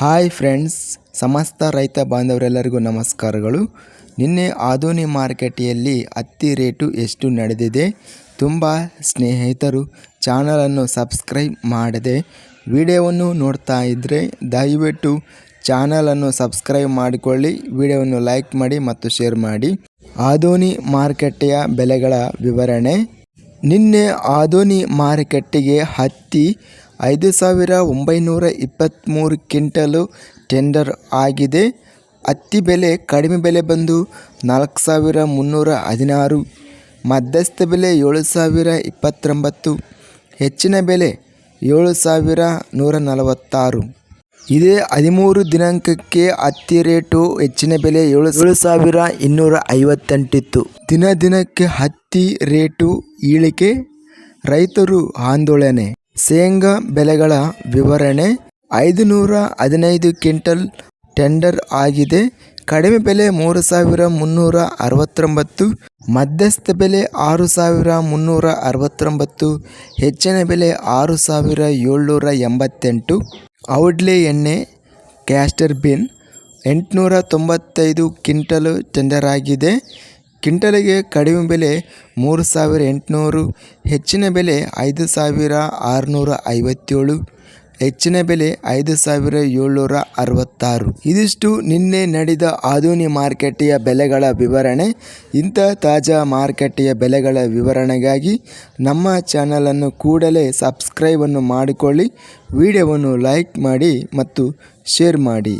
Hi friends, ಸಮಸ್ತ ರೈತ ಬಾಂಧವರೆಲ್ಲರಿಗೂ ನಮಸ್ಕಾರಗಳು. ನಿನ್ನೆ ಆದೋನಿ ಮಾರುಕಟ್ಟೆಯಲ್ಲಿ ಹತ್ತಿ ರೇಟು ಎಷ್ಟು ನಡೆದಿದೆ? ತುಂಬ ಸ್ನೇಹಿತರು ಚಾನಲನ್ನು ಸಬ್ಸ್ಕ್ರೈಬ್ ಮಾಡದೆ ವಿಡಿಯೋವನ್ನು ನೋಡ್ತಾ ಇದ್ದರೆ ದಯವಿಟ್ಟು ಚಾನಲನ್ನು ಸಬ್ಸ್ಕ್ರೈಬ್ ಮಾಡಿಕೊಳ್ಳಿ, ವಿಡಿಯೋವನ್ನು ಲೈಕ್ ಮಾಡಿ ಮತ್ತು ಶೇರ್ ಮಾಡಿ. ಆದೋನಿ ಮಾರುಕಟ್ಟೆಯ ಬೆಲೆಗಳ ವಿವರಣೆ. ನಿನ್ನೆ ಆದೋನಿ ಮಾರುಕಟ್ಟೆಗೆ ಹತ್ತಿ ಐದು ಸಾವಿರ ಒಂಬೈನೂರ ಇಪ್ಪತ್ತ್ಮೂರು ಕ್ವಿಂಟಲು ಟೆಂಡರ್ ಆಗಿದೆ. ಹತ್ತಿ ಬೆಲೆ ಕಡಿಮೆ ಬೆಲೆ ಬಂದು ನಾಲ್ಕು ಸಾವಿರ ಮುನ್ನೂರ ಹದಿನಾರು. ಮಧ್ಯಸ್ಥ ಬೆಲೆ ಏಳು ಸಾವಿರ ಇಪ್ಪತ್ತೊಂಬತ್ತು. ಹೆಚ್ಚಿನ ಬೆಲೆ ಏಳು ಸಾವಿರ ನೂರ ನಲವತ್ತಾರು. ಇದೇ ಹದಿಮೂರು ದಿನಾಂಕಕ್ಕೆ ಹತ್ತಿ ರೇಟು ಹೆಚ್ಚಿನ ಬೆಲೆ ಏಳು ಏಳು ಸಾವಿರ ಇನ್ನೂರ ಐವತ್ತೆಂಟಿತ್ತು ದಿನ ದಿನಕ್ಕೆ ಹತ್ತಿ ರೇಟು ಇಳಿಕೆ ರೈತರು ಆಂದೋಲನೆ ಶೇಂಗಾ ಬೆಲೆಗಳ ವಿವರಣೆ ಐದು ನೂರ ಹದಿನೈದು ಕ್ವಿಂಟಲ್ ಟೆಂಡರ್ ಆಗಿದೆ. ಕಡಿಮೆ ಬೆಲೆ ಮೂರು ಸಾವಿರ ಮುನ್ನೂರ ಅರವತ್ತೊಂಬತ್ತು, ಮಧ್ಯಸ್ಥ ಬೆಲೆ ಆರು ಸಾವಿರ ಮುನ್ನೂರ ಅರವತ್ತೊಂಬತ್ತು, ಹೆಚ್ಚಿನ ಬೆಲೆ ಆರು ಸಾವಿರ ಏಳ್ನೂರ ಎಂಬತ್ತೆಂಟು. ಔಡ್ಲೆ ಎಣ್ಣೆ, ಕ್ಯಾಸ್ಟರ್ ಬಿನ್, ಎಂಟುನೂರ ತೊಂಬತ್ತೈದು ಕ್ವಿಂಟಲ್ ಟೆಂಡರ್ ಆಗಿದೆ. ಕ್ವಿಂಟಲಿಗೆ ಕಡಿಮೆ ಬೆಲೆ ಮೂರು ಸಾವಿರ ಎಂಟುನೂರು, ಹೆಚ್ಚಿನ ಬೆಲೆ ಐದು ಸಾವಿರ ಆರುನೂರ ಐವತ್ತೇಳು, ಹೆಚ್ಚಿನ ಬೆಲೆ ಐದು ಸಾವಿರ ಏಳ್ನೂರ ಅರವತ್ತಾರು. ಇದಿಷ್ಟು ನಿನ್ನೆ ನಡೆದ ಆಧುನಿ ಮಾರುಕಟ್ಟೆಯ ಬೆಲೆಗಳ ವಿವರಣೆ. ಇಂಥ ತಾಜಾ ಮಾರುಕಟ್ಟೆಯ ಬೆಲೆಗಳ ವಿವರಣೆಗಾಗಿ ನಮ್ಮ ಚಾನಲನ್ನು ಕೂಡಲೇ ಸಬ್ಸ್ಕ್ರೈಬನ್ನು ಮಾಡಿಕೊಳ್ಳಿ. ವಿಡಿಯೋವನ್ನು ಲೈಕ್ ಮಾಡಿ ಮತ್ತು ಶೇರ್ ಮಾಡಿ.